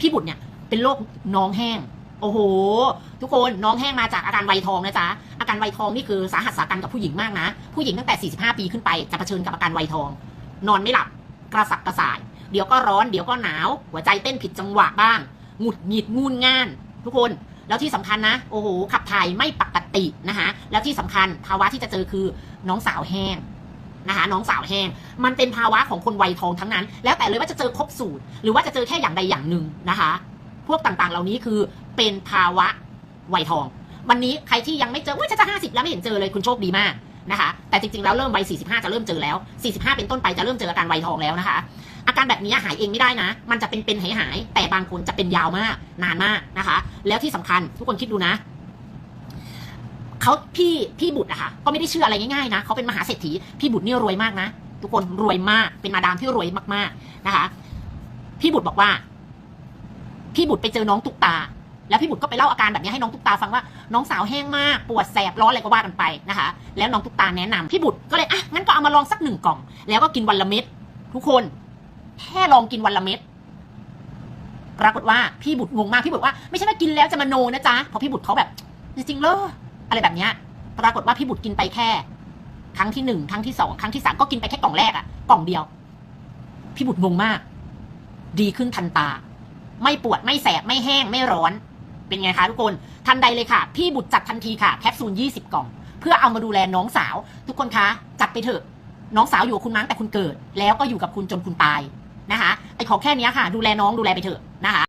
พี่บุตรเนี่ยเป็นโรคน้องแห้ง โอ้โห ทุกคนน้องแห้งมาจากอาการไวทองนะจ๊ะอาการไวทองนี่คือสาหัสสากันกับผู้หญิงมากนะ ผู้หญิงตั้งแต่ 45 ปีขึ้นไปจะเผชิญกับอาการไวทอง นอนไม่หลับกระสับกระส่าย เดี๋ยวก็ร้อนเดี๋ยวก็หนาว หัวใจเต้นผิดจังหวะบ้างหงุดหงิดงุนง่าน ทุกคนแล้วที่สำคัญนะ โอ้โหขับถ่ายไม่ปกตินะคะแล้วที่สำคัญภาวะที่จะเจอคือน้องสาวแห้ง นะคะน้องสาวแห้ง มันเป็นภาวะของคนวัยทองทั้งนั้น แล้วแต่เลยว่าจะเจอครบสูตร หรือว่าจะเจอแค่อย่างใดอย่างหนึ่งนะคะ พวกต่างๆ เหล่านี้คือเป็นภาวะวัยทอง วันนี้ใครที่ยังไม่เจอว่าจะจะห้าสิบแล้วไม่เห็นเจอเลยคุณโชคดีมากนะคะ แต่จริงๆแล้วเริ่มวัย45 จะเริ่มเจอแล้ว 45 เป็นต้นไปจะเริ่มเจออาการวัยทองแล้วนะคะ อาการแบบนี้หายเองไม่ได้นะ มันจะเป็นเป็นหายหายแต่บางคนจะเป็นยาวมากนานมากนะคะ แล้วที่สำคัญทุกคนคิดดูนะ เขาพี่พี่บุตรอะค่ะก็ไม่ได้เชื่ออะไรง่ายๆนะเขาเป็นมหาเศรษฐีพี่บุตรนี่รวยมากนะทุกคนรวยมากเป็นมาดามที่รวยมากๆนะคะ พี่บุตรบอกว่า พี่บุตรไปเจอน้องตุ๊กตา แล้วพี่บุตรก็ไปเล่าอาการแบบนี้ให้น้องตุ๊กตาฟังว่าน้องสาวแห้งมากปวดแสบร้อนอะไรก็ว่ากันไปนะคะ แล้วน้องตุ๊กตาแนะนำพี่บุตรก็เลยอะงั้นก็เอามาลองสักหนึ่งกล่อง แล้วก็กินวันละเม็ดทุกคนแค่ลองกินวันละเม็ดปรากฏว่าพี่บุตรงงมากพี่บุตรว่าไม่ใช่ว่ากินแล้วจะมาโนนะจ๊ะเพราะพี่บุตรเขาแบบจริงๆเลย อะไรแบบเนี้ยปรากฏว่าพี่บุตรกินไปแค่ ครั้งที่หนึ่งครั้งที่สองครั้งที่สามก็กินไปแค่กล่องแรกอะกล่องเดียว พี่บุตรงงมาก ดีขึ้นทันตา ไม่ปวดไม่แสบไม่แห้งไม่ร้อน เป็นไงคะทุกคน ทันใดเลยค่ะ พี่บุตรจัดทันทีค่ะแคปซูล20กล่อง เพื่อเอามาดูแลน้องสาว ทุกคนคะจัดไปเถอะ น้องสาวอยู่กับคุณมั้งแต่คุณเกิด แล้วก็อยู่กับคุณจนคุณตายนะคะไอ้ขอแค่นี้ค่ะ ดูแลน้องดูแลไปเถอะนะคะ